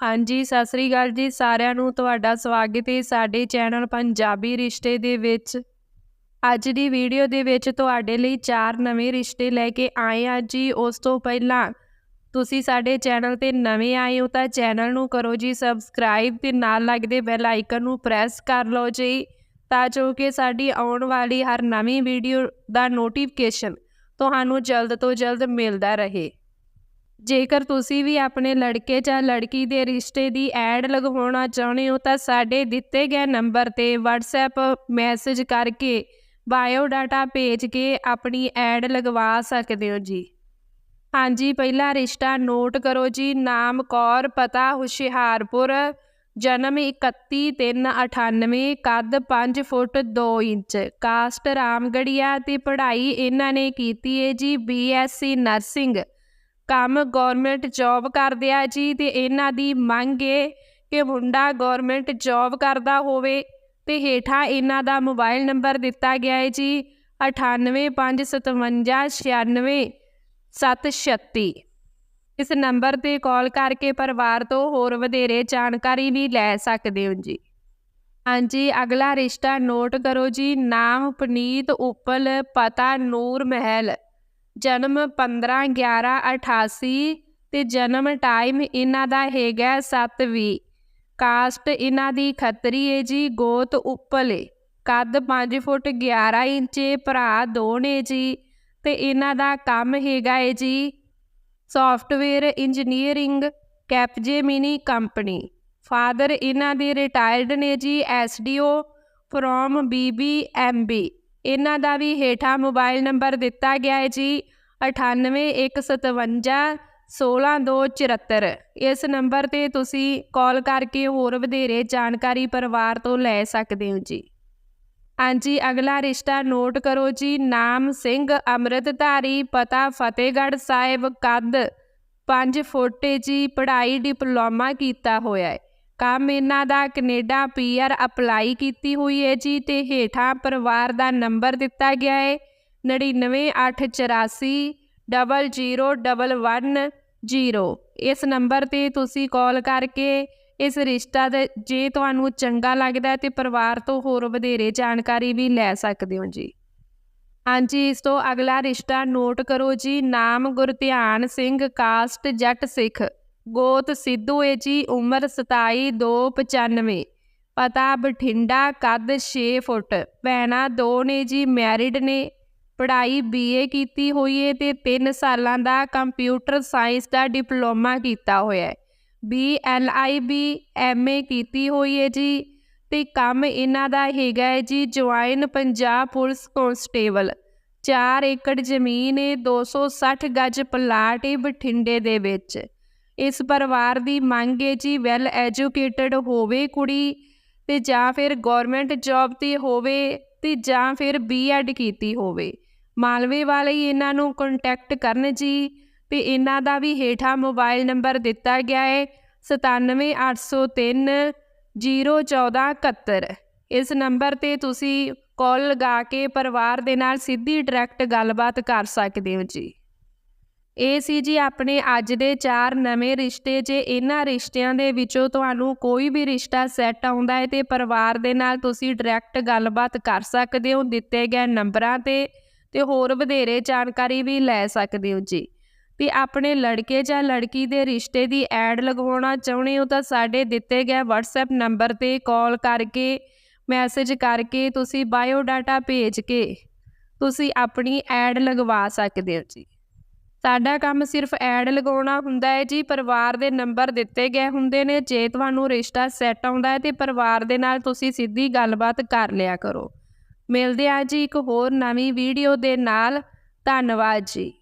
ਹਾਂਜੀ, ਸਤਿ ਸ੍ਰੀ ਅਕਾਲ ਜੀ ਸਾਰਿਆਂ ਨੂੰ ਤੁਹਾਡਾ ਸਵਾਗਤ ਹੈ ਸਾਡੇ ਚੈਨਲ ਪੰਜਾਬੀ ਰਿਸ਼ਤੇ ਦੇ ਵਿੱਚ। ਅੱਜ ਦੀ ਵੀਡੀਓ ਦੇ ਵਿੱਚ ਤੁਹਾਡੇ ਲਈ ਚਾਰ ਨਵੇਂ ਰਿਸ਼ਤੇ ਲੈ ਕੇ ਆਏ ਹਾਂ ਜੀ। ਉਸ ਤੋਂ ਪਹਿਲਾਂ ਤੁਸੀਂ ਸਾਡੇ ਚੈਨਲ ਤੇ ਨਵੇਂ ਆਏ ਹੋ ਤਾਂ ਚੈਨਲ ਨੂੰ ਕਰੋ ਜੀ ਸਬਸਕ੍ਰਾਈਬ ਤੇ ਨਾਲ ਲੱਗਦੇ ਬੈਲ ਆਈਕਨ ਨੂੰ ਪ੍ਰੈਸ ਕਰ ਲਓ ਜੀ ਤਾਂ ਜੋ ਕਿ ਸਾਡੀ ਆਉਣ ਵਾਲੀ ਹਰ ਨਵੀਂ ਵੀਡੀਓ ਦਾ ਨੋਟੀਫਿਕੇਸ਼ਨ ਤੁਹਾਨੂੰ ਜਲਦ ਤੋਂ ਜਲਦ ਮਿਲਦਾ ਰਹੇ। ਜੇਕਰ ਤੁਸੀਂ ਵੀ ਆਪਣੇ ਲੜਕੇ ਜਾਂ ਲੜਕੀ ਦੇ ਰਿਸ਼ਤੇ ਦੀ ਐਡ ਲਗਵਾਉਣਾ ਚਾਹੁੰਦੇ ਹੋ, ਤਾਂ ਸਾਡੇ ਦਿੱਤੇ ਗਏ ਨੰਬਰ ਤੇ WhatsApp ਮੈਸੇਜ ਕਰਕੇ ਬਾਇਓ ਡਾਟਾ ਭੇਜ ਕੇ ਆਪਣੀ ਐਡ ਲਗਵਾ ਸਕਦੇ ਹੋ ਜੀ। ਹਾਂਜੀ, ਪਹਿਲਾ ਰਿਸ਼ਤਾ ਨੋਟ ਕਰੋ ਜੀ। ਨਾਮ ਕੌਰ, ਪਤਾ ਹੁਸ਼ਿਆਰਪੁਰ, ਜਨਮ 31/3/98 ਕੱਦ 5 ਫੁੱਟ 2 ਇੰਚ। ਕਾਸਟ ਰਾਮਗੜੀਆ ਤੇ ਪੜ੍ਹਾਈ ਇਹਨਾਂ ਨੇ ਕੀਤੀ ਹੈ ਜੀ ਬੀਐਸਸੀ ਨਰਸਿੰਗ ਕੰਮ ਗਵਰਨਮੈਂਟ ਜੌਬ ਕਰਦੇ ਆ ਜੀ ਤੇ ਇਹਨਾਂ ਦੀ ਮੰਗ ਏ ਕਿ ਮੁੰਡਾ ਗਵਰਨਮੈਂਟ ਜੌਬ ਕਰਦਾ ਹੋਵੇ ਤੇ ਹੇਠਾਂ ਇਹਨਾਂ ਦਾ ਮੋਬਾਈਲ ਨੰਬਰ ਦਿੱਤਾ ਗਿਆ ਹੈ ਜੀ 9855596736 ਇਸ ਨੰਬਰ ਤੇ ਕਾਲ ਕਰਕੇ ਪਰਿਵਾਰ ਤੋਂ ਹੋਰ ਵਧੇਰੇ ਜਾਣਕਾਰੀ ਵੀ ਲੈ ਸਕਦੇ ਹੋ ਜੀ। ਹਾਂਜੀ, ਅਗਲਾ ਰਿਸ਼ਤਾ ਨੋਟ ਕਰੋ ਜੀ। ਨਾਮ, ਪਨੀਤ, ਉਪਲ, ਪਤਾ, ਨੂਰ, ਮਹਿਲ। ਜਨਮ 15 11 88 ਤੇ ਜਨਮ ਟਾਈਮ ਇਹਨਾਂ ਦਾ ਹੈਗਾ 720 ਕਾਸਟ ਇਹਨਾਂ ਦੀ ਖੱਤਰੀ ਹੈ ਜੀ, ਗੋਤ ਉੱਪਲੇ। ਕੱਦ 5 ਫੁੱਟ 11 ਇੰਚ, ਭਰਾ ਦੋ ਨੇ ਜੀ ਤੇ ਇਹਨਾਂ ਦਾ ਕੰਮ ਹੈਗਾ ਹੈ ਜੀ software engineering Capgemini company father ਇਹਨਾਂ ਦੇ ਰਿਟਾਇਰਡ ਨੇ ਜੀ ਐਸਡੀਓ ਫਰੋਮ ਬੀਬੀਐਮਬੀ ਇਹਨਾਂ ਦਾ ਵੀ ਹੇਠਾਂ ਮੋਬਾਈਲ ਨੰਬਰ ਦਿੱਤਾ ਗਿਆ ਹੈ ਜੀ 9815 16274 ਇਸ ਨੰਬਰ ਤੇ ਤੁਸੀਂ ਕਾਲ ਕਰਕੇ ਹੋਰ ਵਧੇਰੇ ਜਾਣਕਾਰੀ ਪਰਿਵਾਰ ਤੋਂ ਲੈ ਸਕਦੇ ਹੋ ਜੀ। ਹਾਂਜੀ, ਅਗਲਾ ਰਿਸ਼ਤਾ ਨੋਟ ਕਰੋ ਜੀ, ਨਾਮ ਸਿੰਘ, ਅੰਮ੍ਰਿਤਧਾਰੀ, ਪਤਾ ਫਤਿਹਗੜ੍ਹ ਸਾਹਿਬ ਕੱਦ 5 ਫੁੱਟ ਜੀ, ਪੜ੍ਹਾਈ, ਡਿਪਲੋਮਾ ਕੀਤਾ ਹੋਇਆ ਹੈ। ਕੰਮ ਇਹਨਾਂ ਦਾ ਕੈਨੇਡਾ ਪੀਆਰ ਅਪਲਾਈ ਕੀਤੀ ਹੋਈ ਹੈ ਜੀ ਤੇ ਹੇਠਾਂ ਪਰਿਵਾਰ ਦਾ ਨੰਬਰ ਦਿੱਤਾ ਗਿਆ ਹੈ 99884 00110 ਇਸ ਨੰਬਰ ਤੇ ਤੁਸੀਂ ਕਾਲ ਕਰਕੇ ਇਸ ਰਿਸ਼ਤਾ ਦੇ ਜੇ ਤੁਹਾਨੂੰ ਚੰਗਾ ਲੱਗਦਾ ਤੇ ਪਰਿਵਾਰ ਤੋਂ ਹੋਰ ਵਧੇਰੇ ਜਾਣਕਾਰੀ ਵੀ ਲੈ ਸਕਦੇ ਹੋ ਜੀ। ਹਾਂਜੀ, ਇਸ ਤੋਂ ਅਗਲਾ ਰਿਸ਼ਤਾ ਨੋਟ ਕਰੋ ਜੀ। ਨਾਮ ਗੁਰਧਿਆਨ ਸਿੰਘ, ਕਾਸਟ ਜੱਟ ਸਿੱਖ। ਗੋਤ ਸਿੱਧੂ ਹੈ ਜੀ, ਉਮਰ 27 295 ਪਤਾ ਬਠਿੰਡਾ ਕੱਦ 6 ਫੁੱਟ। ਭੈਣਾਂ ਦੋ ਨੇ ਜੀ ਮੈਰਿਡ ਨੇ। ਪੜ੍ਹਾਈ ਬੀਏ ਕੀਤੀ ਹੋਈ ਹੈ ਤੇ 3 ਸਾਲਾਂ ਦਾ ਕੰਪਿਊਟਰ ਸਾਇੰਸ ਦਾ ਡਿਪਲੋਮਾ ਕੀਤਾ ਹੋਇਆ ਹੈ ਬੀ ਐਮਏ ਕੀਤੀ ਹੋਈ ਹੈ ਜੀ ਤੇ ਕੰਮ ਇਹਨਾਂ ਦਾ ਹੈਗਾ ਹੈ ਜੀ ਜੁਆਇਨ ਪੰਜਾਬ ਪੁਲਿਸ ਕਨਸਟੇਬਲ 4 ਏਕੜ ਜ਼ਮੀਨ ਹੈ 260 ਗੱਜ ਪਲਾਟ ਏ ਬਠਿੰਡੇ ਦੇ ਵਿੱਚ। ਇਸ ਪਰਿਵਾਰ ਦੀ ਮੰਗ ਹੈ ਜੀ ਵੈਲ ਐਜੂਕੇਟਡ ਹੋਵੇ ਕੁੜੀ ਤੇ ਜਾਂ ਫਿਰ ਗਵਰਨਮੈਂਟ ਜੌਬ ਤੇ ਹੋਵੇ ਤੇ ਜਾਂ ਫਿਰ ਬੀਐਡ ਕੀਤੀ ਹੋਵੇ। ਮਾਲਵੇ ਵਾਲੇ ਇਹਨਾਂ ਨੂੰ ਕੰਟੈਕਟ ਕਰਨ ਜੀ ਤੇ ਇਹਨਾਂ ਦਾ ਵੀ ਹੇਠਾਂ ਮੋਬਾਈਲ ਨੰਬਰ ਦਿੱਤਾ ਗਿਆ ਹੈ 97803 01471 ਇਸ ਨੰਬਰ ਤੇ ਤੁਸੀਂ ਕਾਲ ਲਗਾ ਕੇ ਪਰਿਵਾਰ ਦੇ ਨਾਲ ਸਿੱਧੀ ਡਾਇਰੈਕਟ ਗੱਲਬਾਤ ਕਰ ਸਕਦੇ ਹੋ ਜੀ। ਇਹ ਸੀ ਜੀ ਆਪਣੇ ਅੱਜ ਦੇ ਚਾਰ ਨਵੇਂ ਰਿਸ਼ਤੇ। ਜੇ ਇਹਨਾਂ ਰਿਸ਼ਤਿਆਂ ਦੇ ਵਿੱਚੋਂ ਤੁਹਾਨੂੰ ਕੋਈ ਵੀ ਰਿਸ਼ਤਾ ਸੈੱਟ ਆਉਂਦਾ ਹੈ ਤੇ ਪਰਿਵਾਰ ਦੇ ਨਾਲ ਤੁਸੀਂ ਡਾਇਰੈਕਟ ਗੱਲਬਾਤ ਕਰ ਸਕਦੇ ਹੋ, ਦਿੱਤੇ ਗਏ ਨੰਬਰਾਂ ਤੇ ਤੇ ਹੋਰ ਵਧੇਰੇ ਜਾਣਕਾਰੀ ਵੀ ਲੈ ਸਕਦੇ ਹੋ ਜੀ। ਵੀ ਆਪਣੇ ਲੜਕੇ ਜਾਂ ਲੜਕੀ ਦੇ ਰਿਸ਼ਤੇ ਦੀ ਐਡ ਲਗਵਾਉਣਾ ਚਾਹੁੰਦੇ ਹੋ ਤਾਂ ਸਾਡੇ ਦਿੱਤੇ ਗਏ WhatsApp ਨੰਬਰ ਤੇ ਕਾਲ ਕਰਕੇ ਮੈਸੇਜ ਕਰਕੇ ਤੁਸੀਂ ਬਾਇਓ ਡਾਟਾ ਭੇਜ ਕੇ ਤੁਸੀਂ ਆਪਣੀ ਐਡ ਲਗਵਾ ਸਕਦੇ ਹੋ ਜੀ। ਸਾਡਾ ਕੰਮ ਸਿਰਫ ਐਡ ਲਗਾਉਣਾ ਹੁੰਦਾ ਹੈ ਜੀ, ਪਰਿਵਾਰ ਦੇ ਨੰਬਰ ਦਿੱਤੇ ਗਏ ਹੁੰਦੇ ਨੇ, ਜੇ ਤੁਹਾਨੂੰ ਰਿਸ਼ਤਾ ਸੈੱਟ ਆਉਂਦਾ ਹੈ ਤੇ ਪਰਿਵਾਰ ਦੇ ਨਾਲ ਤੁਸੀਂ ਸਿੱਧੀ ਗੱਲਬਾਤ ਕਰ ਲਿਆ ਕਰੋ। ਮਿਲਦੇ ਆ ਜੀ ਇੱਕ ਹੋਰ ਨਵੀਂ ਵੀਡੀਓ ਦੇ ਨਾਲ। ਧੰਨਵਾਦ ਜੀ।